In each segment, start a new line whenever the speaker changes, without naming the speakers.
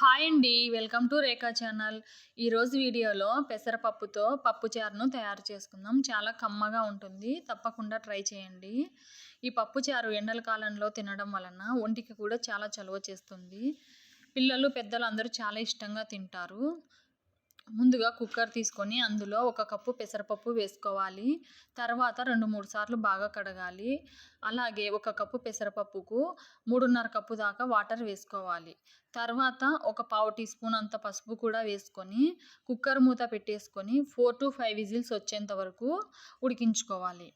Hi అండి welcome to Rekha channel. ఈరోజు వీడియోలో పెసరపప్పుతో పప్పు చారును తయారు చేసుకుందాం. చాలా కమ్మగా ఉంటుంది తప్పకుండా ట్రై చేయండి. ఈ పప్పు చారు ఎండల కాలంలో తినడం వలన ఒంటికి కూడా చాలా చలువ చేస్తుంది. పిల్లలు పెద్దలు అందరూ చాలా ఇష్టంగా తింటారు. ముందుగా కుక్కర్ తీసుకొని అందులో ఒక కప్పు పెసరపప్పు వేసుకోవాలి. తర్వాత రెండు మూడు సార్లు బాగా కడగాలి. అలాగే ఒక కప్పు పెసరపప్పుకు మూడున్నర కప్పు దాకా వాటర్ వేసుకోవాలి. తర్వాత ఒక పావు టీ స్పూన్ అంత పసుపు కూడా వేసుకొని కుక్కర్ మూత పెట్టేసుకొని ఫోర్ టు ఫైవ్ విజిల్స్ వచ్చేంత వరకు ఉడికించుకోవాలి.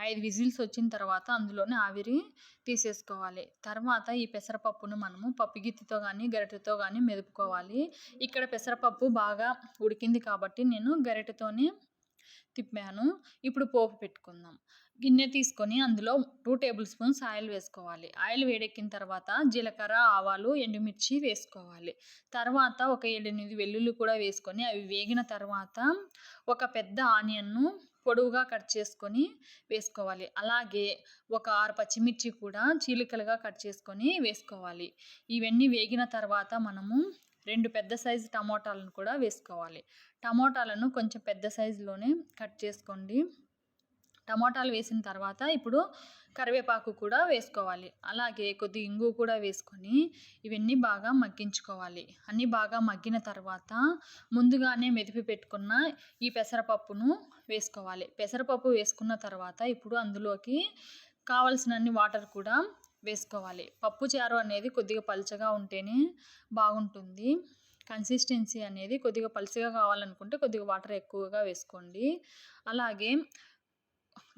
ఐదు విజిల్స్ వచ్చిన తర్వాత అందులోనే ఆవిరి తీసేసుకోవాలి. తర్వాత ఈ పెసరపప్పును మనము పప్పు గిత్తితో కానీ గరిటెతో కానీ మెదుపుకోవాలి. ఇక్కడ పెసరపప్పు బాగా ఉడికింది కాబట్టి నేను గరిటెతోనే తిప్పాను. ఇప్పుడు పోపు పెట్టుకుందాం. గిన్నె తీసుకొని అందులో టూ టేబుల్ స్పూన్స్ ఆయిల్ వేసుకోవాలి. ఆయిల్ వేడెక్కిన తర్వాత జీలకర్ర ఆవాలు ఎండుమిర్చి వేసుకోవాలి. తర్వాత ఒక ఏడెనిమిది వెల్లుల్లి కూడా వేసుకొని అవి వేగిన తర్వాత ఒక పెద్ద ఆనియన్ను పొడవుగా కట్ చేసుకొని వేసుకోవాలి. అలాగే ఒక ఆరు పచ్చిమిర్చి కూడా చీలికలుగా కట్ చేసుకొని వేసుకోవాలి. ఇవన్నీ వేగిన తర్వాత మనము రెండు పెద్ద సైజు టమోటాలను కూడా వేసుకోవాలి. టమోటాలను కొంచెం పెద్ద సైజులోనే కట్ చేసుకోండి. టమోటాలు వేసిన తర్వాత ఇప్పుడు కరివేపాకు కూడా వేసుకోవాలి. అలాగే కొద్ది ఇంగు కూడా వేసుకొని ఇవన్నీ బాగా మగ్గించుకోవాలి. అన్నీ బాగా మగ్గిన తర్వాత ముందుగానే మెదిపి పెట్టుకున్న ఈ పెసరపప్పును వేసుకోవాలి. పెసరపప్పు వేసుకున్న తర్వాత ఇప్పుడు అందులోకి కావలసినన్ని వాటర్ కూడా వేసుకోవాలి. పప్పు చారు అనేది కొద్దిగా పలుచగా ఉంటేనే బాగుంటుంది. కన్సిస్టెన్సీ అనేది కొద్దిగా పలుచగా కావాలనుకుంటే కొద్దిగా వాటర్ ఎక్కువగా వేసుకోండి. అలాగే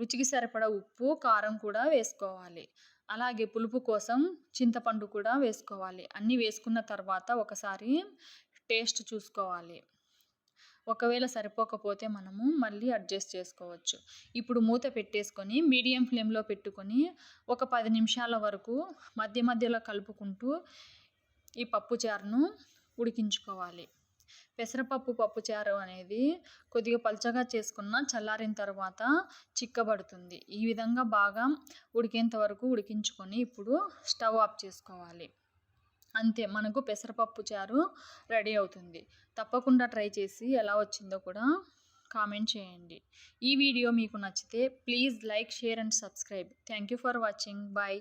రుచికి సరిపడా ఉప్పు కారం కూడా వేసుకోవాలి. అలాగే పులుపు కోసం చింతపండు కూడా వేసుకోవాలి. అన్నీ వేసుకున్న తర్వాత ఒకసారి టేస్ట్ చూసుకోవాలి. ఒకవేళ సరిపోకపోతే మనము మళ్ళీ అడ్జస్ట్ చేసుకోవచ్చు. ఇప్పుడు మూత పెట్టేసుకొని మీడియం ఫ్లేమ్లో పెట్టుకొని ఒక పది నిమిషాల వరకు మధ్య మధ్యలో కలుపుకుంటూ ఈ పప్పుచారును ఉడికించుకోవాలి. పెసరపప్పు పప్పుచారు అనేది కొద్దిగా పలుచగా చేసుకున్న చల్లారిన తర్వాత చిక్కబడుతుంది. ఈ విధంగా బాగా ఉడికేంత వరకు ఉడికించుకొని ఇప్పుడు స్టవ్ ఆఫ్ చేసుకోవాలి. అంతే మనకు పెసరపప్పు చారు రెడీ అవుతుంది. తప్పకుండా ట్రై చేసి ఎలా వచ్చిందో కూడా కామెంట్ చేయండి. ఈ వీడియో మీకు నచ్చితే please like share and subscribe. Thank you for watching. Bye.